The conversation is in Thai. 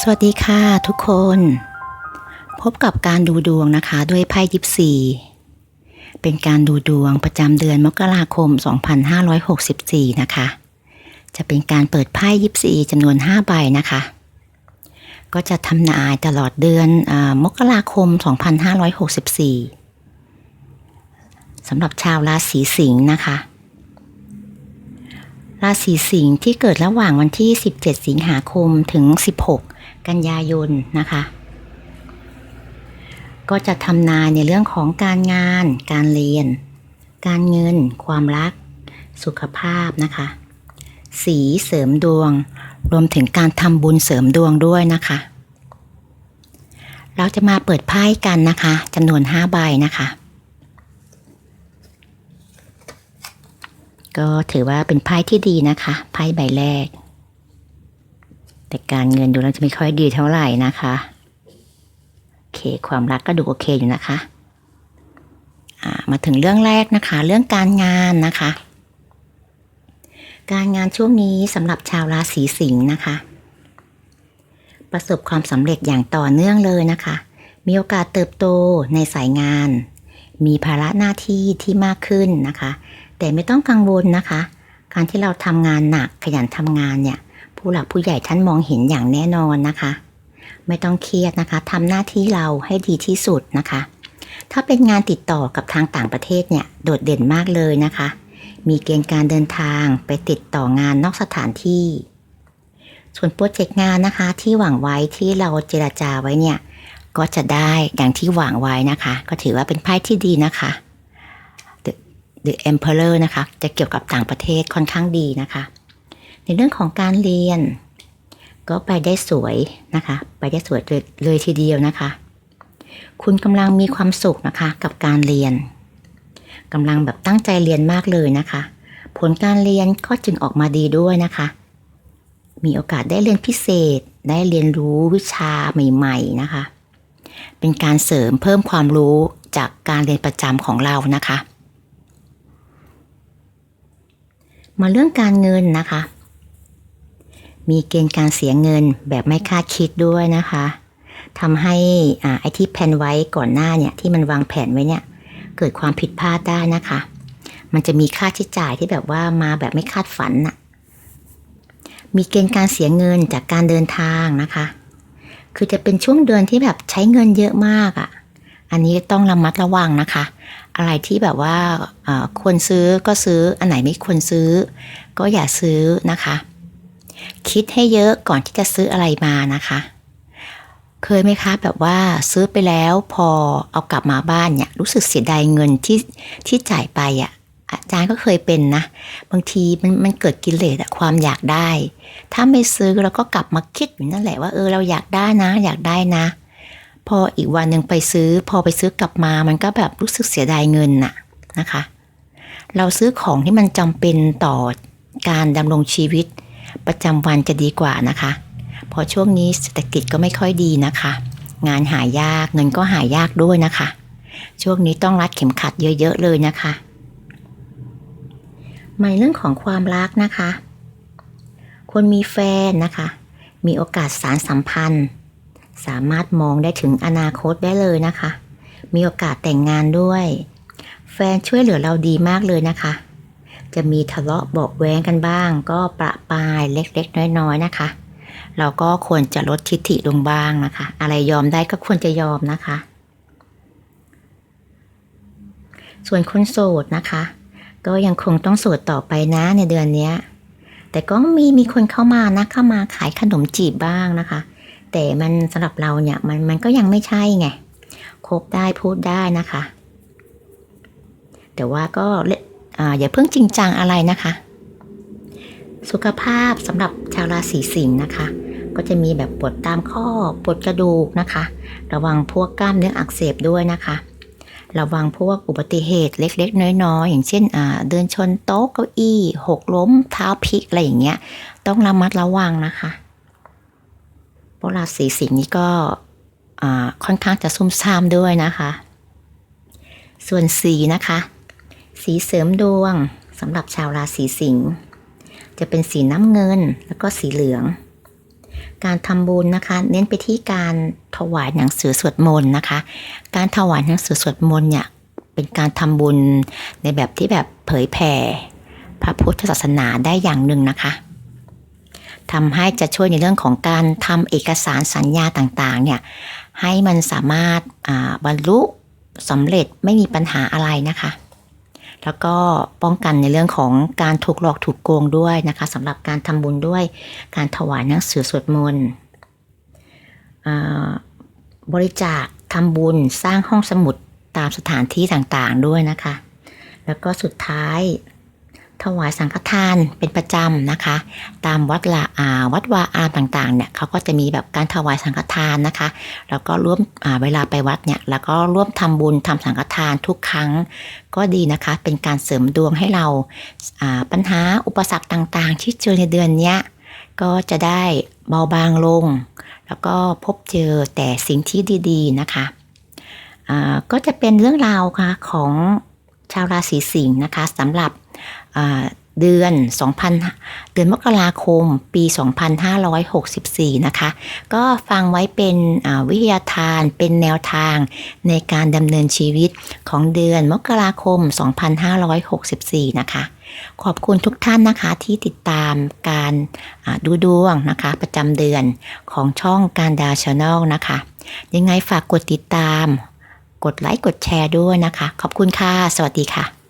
สวัสดีค่ะทุกคน พบกับการดูดวงนะคะด้วยไพ่ยิปซีเป็นการดูดวงประจำเดือนมกราคม 2564 นะคะ จะเป็นการเปิดไพ่ยิปซีจำนวน 5 ใบนะคะ ก็จะทำนายตลอดเดือนอมกราคม 2564สำหรับชาวราศีสิงห์นะคะ ราศีสิงห์ที่เกิดระหว่างวันที่ 17 สิงหาคมถึง 16 กันยายนนะคะ ก็จะทำนายในเรื่องของการงาน การเรียน การเงิน ความรัก สุขภาพนะคะ สีเสริมดวง รวมถึงการทำบุญเสริมดวงด้วยนะคะ เราจะมาเปิดไพ่กันนะคะจำนวน 5 ใบนะคะ ก็ถือว่าเป็นไพ่ที่ดีนะคะไพ่ใบแรก แต่การเงินดูแล้วจะไม่ค่อยดีเท่าไหร่นะคะโอเค ความรักก็ดูโอเคอยู่นะคะมาถึงเรื่องแรกนะคะ เรื่องการงานนะคะ การงานช่วงนี้สำหรับชาวราศีสิงห์นะคะ ประสบความสำเร็จอย่างต่อเนื่องเลยนะคะ มีโอกาสเติบโตในสายงาน มีภาระหน้าที่ที่มากขึ้นนะคะ แต่ไม่ต้องกังวลนะคะ การที่เราทำงานหนักขยันทำงานเนี่ย ผู้หลักผู้ใหญ่ท่านมองเห็นอย่างแน่นอนนะคะ ไม่ต้องเครียดนะคะทำหน้าที่เราให้ดีที่สุดนะคะ ถ้าเป็นงานติดต่อกับทางต่างประเทศเนี่ยโดดเด่นมากเลยนะคะ มีเกณฑ์การเดินทางไปติดต่องานนอกสถานที่ ส่วนโปรเจกต์งานนะคะที่หวังไว้ที่เราเจราจาไว้เนี่ยก็จะได้อย่างที่หวังไว้นะคะ ก็ถือว่าเป็นไพ่ที่ดีนะคะ The Emperor นะคะ จะเกี่ยวกับต่างประเทศค่อนข้างดีนะคะ ในเรื่องของการเรียน ก็ไปได้สวยนะคะ ไปได้สวยเลยเลยทีเดียวนะคะ คุณกำลังมีความสุขนะคะกับการเรียนกำลังแบบตั้งใจเรียนมากเลยนะคะ ผลการเรียนก็จึงออกมาดีด้วยนะคะ มีโอกาสได้เรียนพิเศษ ได้เรียนรู้วิชาใหม่ ๆนะคะ เป็นการเสริมเพิ่มความรู้จากการเรียนประจำของเรานะคะ มาเรื่องการเงินนะคะ มีเกณฑ์การเสียเงินแบบไม่คาดคิดด้วยนะคะทำให้อ่าไอที่แผนไว้ก่อนหน้าเนี่ยที่มันวางแผนไว้เนี่ย เกิดความผิดพลาดได้นะคะ มันจะมีค่าใช้จ่ายที่แบบว่ามาแบบไม่คาดฝันน่ะ มีเกณฑ์การเสียเงินจากการเดินทางนะคะ คือจะเป็นช่วงเดือนที่แบบใช้เงินเยอะมากอะ่ะ อันนี้ต้องระมัดระวังนะคะ อะไรที่แบบว่าควรซื้อก็ซื้ออันไหนไม่ควรซื้อ ก็อย่าซื้อนะคะ คิดให้เยอะก่อนที่จะซื้ออะไรมานะคะ เคยไหมคะแบบว่าซื้อไปแล้วพอเอากลับมาบ้านเนี่ยรู้สึกเสียดายเงินที่ที่จ่ายไปอะ่ะอาจารย์ก็เคยเป็นนะ บางทีมันมันเกิดกิเลสอะความอยากได้ ถ้าไม่ซื้อเราก็กลับมาคิดอยู่นั่นแหละว่าเออเราอยากได้นะ อยากได้นะ พออีกวันหนึ่งไปซื้อ พอไปซื้อกลับมามันก็แบบรู้สึกเสียดายเงินน่ะนะคะ เราซื้อของที่มันจำเป็นต่อการดำรงชีวิตประจำวันจะดีกว่านะคะ พอช่วงนี้เศรษฐกิจก็ไม่ค่อยดีนะคะ งานหายากเงินก็หายากด้วยนะคะ ช่วงนี้ต้องรัดเข็มขัดเยอะ ๆ เลยนะคะมาในเรื่องของความรักนะคะ คนมีแฟนนะคะ มีโอกาสสารสัมพันธ์ สามารถมองได้ถึงอนาคตได้เลยนะคะ มีโอกาสแต่งงานด้วย แฟนช่วยเหลือเราดีมากเลยนะคะ จะมีทะเลาะเบาแว้งกันบ้าง ก็ประปายเล็กๆ น้อยๆ นะคะ เราก็ควรจะลดทิฐิลงบ้างนะคะ อะไรยอมได้ก็ควรจะยอมนะคะ ส่วนคนโสดนะคะ ก็ยังคงต้องโสดต่อไปนะในเดือนนี้แต่ก็มีมีคนเข้ามานะเข้ามาขายขนมจีบบ้างนะคะ แต่มันสำหรับเราเนี่ยมันมันก็ยังไม่ใช่ไงคบได้พูดได้นะคะ แต่ว่าก็ออย่าเพิ่งจริงจังอะไรนะคะ สุขภาพสำหรับชาวราศีสิงห์นะคะ ก็จะมีแบบปวดตามข้อปวดกระดูกนะคะ ระวังพวกกล้ามเนื้ออักเสบด้วยนะคะ ระวังพวกอุบัติเหตุเล็กๆ น้อยๆ อย่างเช่นเดินชนโต๊ะเก้าอี้หกล้มเท้าพลิกอะไรอย่างเงี้ย ต้องระมัดระวังนะคะ วกราศีสิงห์นี้ก็ค่อนข้างจะซุ่มซ่ามด้วยนะคะ ส่วนสีนะคะ สีเสริมดวงสำหรับชาวราศีสิงห์จะเป็นสีน้ำเงินแล้วก็สีเหลือง การทำบุญนะคะ เน้นไปที่การถวายหนังสือสวดมนต์นะคะ การถวายหนังสือสวดมนต์เนี่ยเป็นการทำบุญในแบบที่แบบเผยแผ่พระพุทธศาสนาได้อย่างหนึ่งนะคะ ทำให้จะช่วยในเรื่องของการทำเอกสารสัญญาต่างๆเนี่ยให้มันสามารถบรรลุสำเร็จไม่มีปัญหาอะไรนะคะ แล้วก็ป้องกันในเรื่องของการถูกหลอกถูกโกงด้วยนะคะสำหรับการทำบุญด้วยการถวายหนังสือสวดมนต์บริจาคทำบุญสร้างห้องสมุดตามสถานที่ต่างๆด้วยนะคะ แล้วก็สุดท้าย ถวายสังฆทานเป็นประจำนะคะ ตามวัดละอาวัดวาอาต่างๆเนี่ยเขาก็จะมีแบบการถวายสังฆทานนะคะ แล้วก็ร่วมเวลาไปวัดเนี่ยแล้วก็ร่วมทำบุญทำสังฆทานทุกครั้งก็ดีนะคะ เป็นการเสริมดวงให้เราปัญหาอุปสรรคต่างๆ ที่เจอในเดือนเนี้ยก็จะได้เบาบางลง แล้วก็พบเจอแต่สิ่งที่ดี ๆนะคะก็จะเป็นเรื่องราวค่ะของ ชาวราศีสิงห์นะคะสำหรับเดือน 2000 เดือนมกราคม ปี 2564 นะคะ ก็ฟังไว้เป็นวิทยาทาน เป็นแนวทางในการดำเนินชีวิตของเดือนมกราคม 2564 นะคะ ขอบคุณทุกท่านนะคะที่ติดตามการดูดวงนะคะ ประจำเดือนของช่องการดาช n แนลนะคะ ยังไงฝากกดติดตาม กดไลค์กดแชร์ด้วยนะคะ ขอบคุณค่ะ สวัสดีค่ะ